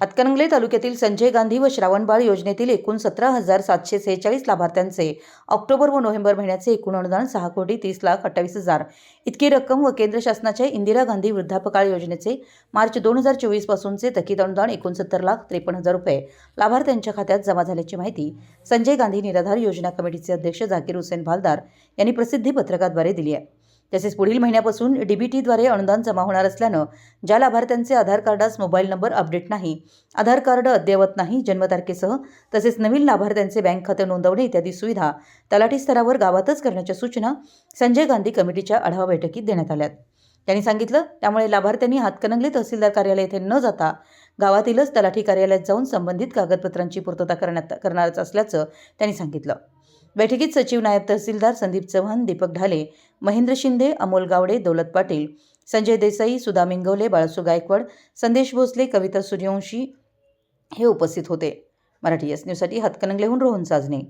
हातकणंगले तालुक्यातील संजय गांधी व श्रावणबाळ योजनेतील एकूण सतरा हजार सातशे सेहेचाळीस लाभार्थ्यांचे ऑक्टोबर व नोव्हेंबर महिन्याचे एकूण अनुदान सहा कोटी तीस लाख अठ्ठावीस हजार. इतकी रक्कम व केंद्र शासनाच्या इंदिरा गांधी वृद्धापकाळ योजनेचे मार्च दोन हजार चोवीस पासूनचे थकीत अनुदान एकोणसत्तर लाख त्रेपन्न हजार रुपये. लाभार्थ्यांच्या खात्यात जमा झाल्याची माहिती संजय गांधी निराधार योजना कमिटीचे अध्यक्ष झाकीर हुसेन भालदार यांनी प्रसिद्धी पत्रकाद्वारे दिली आहे. तसेच पुढील महिन्यापासून डीबीटीद्वारे अनुदान जमा होणार असल्यानं ज्या लाभार्थ्यांचे आधार कार्डास मोबाईल नंबर अपडेट नाही आधार कार्ड अद्ययावत नाही जन्मतारखेसह तसेच नवीन लाभार्थ्यांचे बँक खाते नोंदवणे इत्यादी सुविधा तलाठी स्तरावर गावातच करण्याच्या सूचना संजय गांधी कमिटीच्या आढावा बैठकीत देण्यात आल्यात. त्यांनी सांगितलं त्यामुळे लाभार्थ्यांनी हातकणंगले तहसीलदार कार्यालय येथे न जाता गावातीलच तलाठी कार्यालयात जाऊन संबंधित कागदपत्रांची पूर्तता करण्यात करणारच असल्याचं त्यांनी सांगितलं. बैठकीत सचिव नायब तहसीलदार संदीप चव्हाण दीपक ढाले महेंद्र शिंदे अमोल गावडे दौलत पाटील संजय देसाई सुधा मिंगवले बाळासू गायकवाड संदेश भोसले कविता सूर्यवंशी हे उपस्थित होते. मराठी एस न्यूजसाठी हातकणंगलेहून रोहन साजणे